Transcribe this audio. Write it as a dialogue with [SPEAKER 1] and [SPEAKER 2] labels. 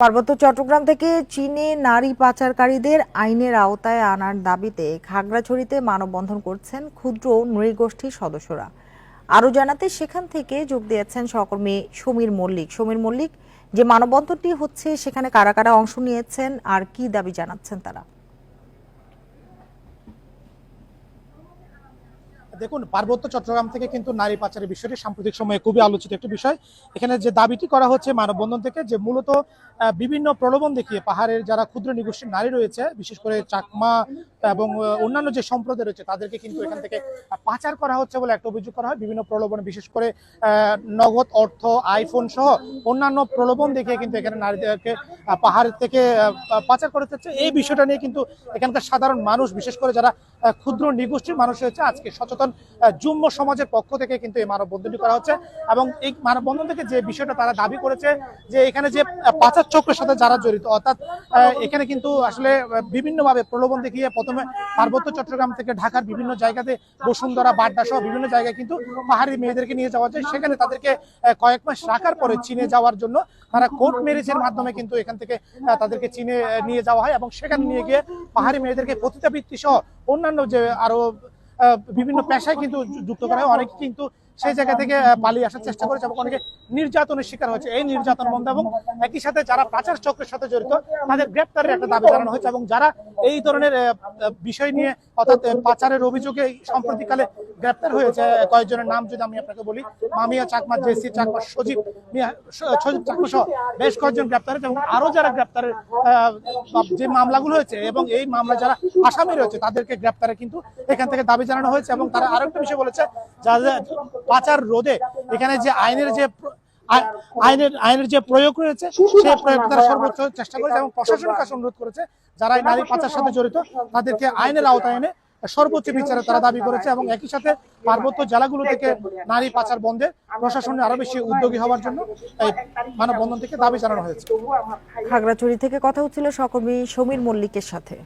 [SPEAKER 1] পার্বত্য চট্টগ্রাম থেকে চীনে নারী পাচারকারীদের আইনের আওতায় আনার দাবিতে খাগড়াছড়িতে মানববন্ধন করছেন ক্ষুদ্র নৃগোষ্ঠীর সদস্যরা। আরও জানাতে সেখান থেকে যোগ দিয়েছেন সহকর্মী সমীর মল্লিক। সমীর মল্লিক, যে মানববন্ধনটি হচ্ছে, সেখানে কারা কারা অংশ নিয়েছেন আর কি দাবি জানাচ্ছেন তারা?
[SPEAKER 2] দেখুন, পার্বত্য চট্টগ্রাম থেকে কিন্তু নারী পাচারের বিষয়টি সাম্প্রতিক সময়ে খুবই আলোচিত একটি বিষয়। এখানে যে দাবিটি করা হচ্ছে মানববন্ধন থেকে যে মূলত বিভিন্ন প্রলোভন দেখিয়ে পাহাড়ের যারা ক্ষুদ্র নিগোষ্ঠীর নারী রয়েছে, বিশেষ করে চাকমা এবং অন্যান্য যে সম্প্রদায় রয়েছে, তাদেরকে কিন্তু এখান থেকে পাচার করা হচ্ছে বলে একটা অভিযোগ করা হয়। বিভিন্ন প্রলোভন বিশেষ করে নগদ অর্থ, আইফোন সহ অন্যান্য প্রলোভন দেখিয়ে কিন্তু এখানে নারীদেরকে পাহাড় থেকে পাচার করে হচ্ছে এই বিষয়টা নিয়ে কিন্তু এখানকার সাধারণ মানুষ, বিশেষ করে যারা ক্ষুদ্র নিগোষ্ঠীর মানুষ রয়েছে, আজকে সচেতন যুম্ম সমাজের পক্ষ থেকে কিন্তু এই মানববন্ধনটি করা হচ্ছে এবং এই মানববন্ধন থেকে যে বিষয়টা তারা দাবি করেছে যে এখানে যে পাচার চক্রের সাথে যারা জড়িত, অর্থাৎ এখানে কিন্তু আসলে বিভিন্নভাবে প্রলোভন দেখিয়ে প্রথমে পার্বত্য চট্টগ্রাম থেকে ঢাকার বিভিন্ন জায়গাতে বসুন্ধরা, বাড্ডা সহ বিভিন্ন জায়গায় কিন্তু পাহাড়ি মেয়েদেরকে নিয়ে যাওয়া যায় সেখানে তাদেরকে কয়েক মাস রাখার পরে চীনে যাওয়ার জন্য তারা কোর্ট ম্যারেজের মাধ্যমে কিন্তু এখান থেকে তাদেরকে চীনে নিয়ে যাওয়া হয় এবং সেখানে নিয়ে গিয়ে পাহাড়ি মেয়েদেরকে পতিতাবৃত্তি সহ অন্যান্য যে আরও বিভিন্ন পেশায় কিন্তু যুক্ত করা হয়। অনেকে কিন্তু সেই জায়গা থেকে পালিয়ে আসার চেষ্টা করেছে এবং অনেকে নির্যাতনের শিকার হয়েছে। এই নির্যাতন বন্ধ এবং একই সাথে যারা পাচার চক্রের সাথে জড়িত, তাদের গ্রেপ্তারের একটা দাবি জানানো হয়েছে এবং যারা এই ধরনের বিষয় নিয়ে অর্থাৎ পাচারের অভিযোগে সম্প্রতিকালে গ্রেপ্তার হয়েছে কয়েকজনের নাম যদি আমি আপনাকে বলি, মামিয়া চাকমা, জেসি চাকমা, সজীব সজীব চাকমা সহ বেশ কয়েকজন গ্রেপ্তার হয়েছে এবং আরও যারা গ্রেপ্তারের যে মামলাগুলো হয়েছে এবং এই মামলা যারা আসামি রয়েছে, তাদেরকে গ্রেপ্তারে কিন্তু এখান থেকে দাবি জানানো হয়েছে এবং তারা আরও একটা বিষয় বলেছে যাদের পাচার রোধে এখানে যে আইনের যে আই- আইনের আইনের যে প্রয়োগ রয়েছে সেই প্রয়োগ তারা সর্বোচ্চ চেষ্টা করেছে এবং প্রশাসনের কাছে অনুরোধ করেছে যারা এই নারী পাচার সাথে জড়িত তাদেরকে আইনের আওতায় এনে সর্বোচ্চ বিচারে তারা দাবি করেছে এবং একই সাথে পার্বত্য জেলাগুলো থেকে নারী পাচার বন্ধে প্রশাসনের আরও বেশি উদ্যোগী হওয়ার জন্য এই মানববন্ধন থেকে দাবি জানানো হয়েছে।
[SPEAKER 1] খাগড়াছড়ি থেকে কথা হচ্ছিল সহকর্মী সমীর মল্লিকের সাথে।